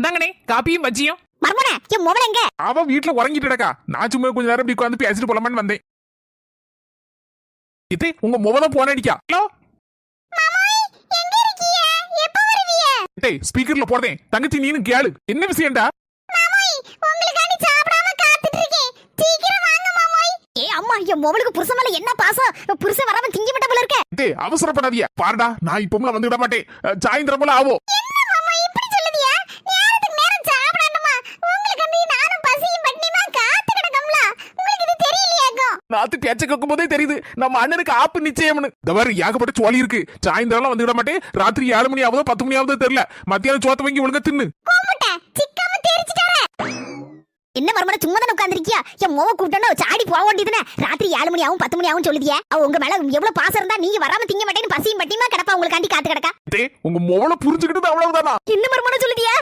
இந்தாங்கண்ணே காப்பியும் பஜ்ஜியும். மர்மனே என் mobile எங்க? அவ வீட்டுல உறங்கிட்டுடக்கா நான் சும்மா கொஞ்ச நேரம் இப்படி உட்காந்து பேசிட்டு போலாமான்னு வந்தேன். இது உங்க முகல போன் அடிக்கா? ஹலோ? டேய் ஸ்பீக்கர்ல போடுறேன். தங்கச்சி நீனு கேளு. என்ன விஷயம்டா? மாமாய் உங்களுக்காண்டி சாப்பிடாம காத்துட்டு இருக்கேன் சீக்கிரம் வாங்க மாமாய். ஏ அம்மா என் மொபைலுக்கு புருஷன் மேல என்ன பாசம்? புருஷன் வராம திங்கி விட்ட போல இருக்க. டேய் அவசரப்படாதீங்க. பாருடா நான் இப்போம்லாம் வந்துட மாட்டேன். சாயந்தரம் போல ஆவோ என்ன மாமா இப்படி சொல்லுதியா நேரத்துக்கு நேரம் சாப்பிடணுமா உங்களுக்காண்டி நானும் பசியும் பட்டினியுமா காத்து கிடக்கம்ல உங்களுக்கு இது தெரியலையாக்கும் நாத்து பேச்ச கேட்கும் போதே தெரியுது. நம்ம அண்ணனுக்கு ஆப்பு நிச்சயம்னு. இந்த மாதிரி ஏகப்பட்ட சோழி இருக்கு. சாயந்தரம்லாம் வந்துட மாட்டேன். ராத்திரி ஏழு மணி ஆகுதோ பத்து மணி ஆகுதோ தெரியல. மத்தியானம் சோத்த வாங்கி ஒழுங்கா தின்னு. என்ன மர்மன சும்மா தானே உட்காந்துருக்கியா என் மோவ கூப்பிட்டோன்னா சாடி போக வேண்டியதுனே. ராத்திரி ஏழு மணி ஆகும் பத்து மணி ஆகும் சொல்லுதியா. அவ உங்க மேல எவ்வளவு பாசம் இருந்தா நீங்க வராம திங்க மாட்டேன்னு பசியும் பட்டியுமா கிடப்பா? உங்களுக்காண்டி காத்து கிடக்கா. உங்க மொவல புரிஞ்சுக்கிட்டது அவ்வளவுதானா? என்ன மர்மன சொல்லுதியா?